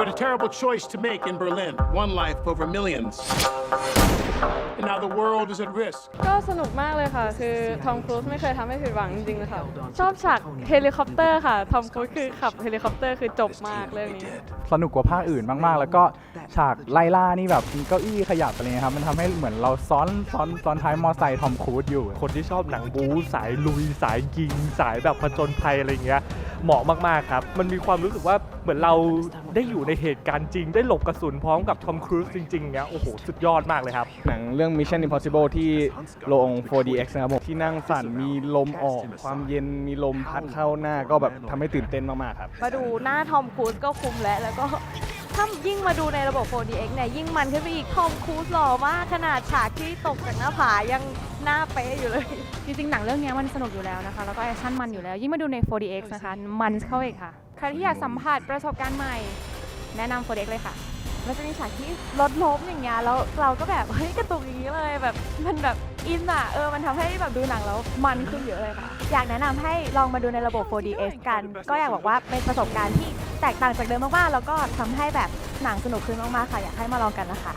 a terrible choice to make in Berlin. One life over millions. And now the world is at risk. ก็สนุกมากเลยค่ะ คือทอมครูซไม่เคยทำให้ผิดหวังจริงๆเลยค่ะ ชอบฉากเฮลิคอปเตอร์ค่ะ ทอมครูซคือขับเฮลิคอปเตอร์คือจบมากเรื่องนี้ สนุกกว่าภาคอื่นมากๆ แล้วก็ฉากไล่ล่านี่แบบมีเก้าอี้ขยับอะไรเงี้ยครับ มันทำให้เหมือนเราซ้อนซ้อนซ้อนท้ายมอไซค์ทอมครูซอยู่ คนที่ชอบหนังบู๊สายลุยสายยิงสายแบบผจญภัยอะไรเงี้ย เหมาะมาก ๆ ครับ มันมีความรู้สึกว่าเหมือนเราได้อยู่ในเหตุการณ์จริง ได้หลบกระสุนพร้อมกับทอมครูซจริง ๆเงี้ยโอ้โห สุดยอดมากเลยครับ หนังเรื่อง Mission Impossible ที่โรง 4DX นะครับผมที่นั่งสั่นมีลมออก ความเย็นมีลมพัดเข้าหน้าก็แบบทำให้ตื่นเต้นมาก ๆ ครับ มาดูหน้าทอมครูซก็คุ้มแล้วแล้วก็ ถ้ายิ่งมาดูในระบบ 4DX เนี่ยยิ่งมันขึ้นไปอีกทอมครูซหล่อมากขนาดฉากที่ตกจากหน้าผายังหน้าเป๊ะอยู่เลย จริงๆ หนังเรื่องนี้มันสนุกอยู่แล้วนะคะ แล้วก็แอคชั่นมันอยู่แล้ว ยิ่งมาดูใน 4DX นะคะ มันเข้าอีกค่ะ ใครที่อยากสัมผัสประสบการณ์ใหม่ แนะนำ 4DX เลยค่ะ มันจะมีฉากที่รถล้มอย่างเงี้ยแล้วเราก็แบบเฮ้ยกระตุกอย่างนี้เลยแบบมันแบบอินอะเออมันทำให้แบบดูหนังแล้วมันขึ้นเยอะเลยค่ะ อยากแนะนำให้ลองมาดูในระบบ 4DX กัน ก็อยากบอกว่าเป็นประสบการณ์ที่แตกต่างจากเดิมมากๆ แล้วก็ทำให้แบบหนังสนุกขึ้นมากๆค่ะ อยากให้มาลองกันนะคะ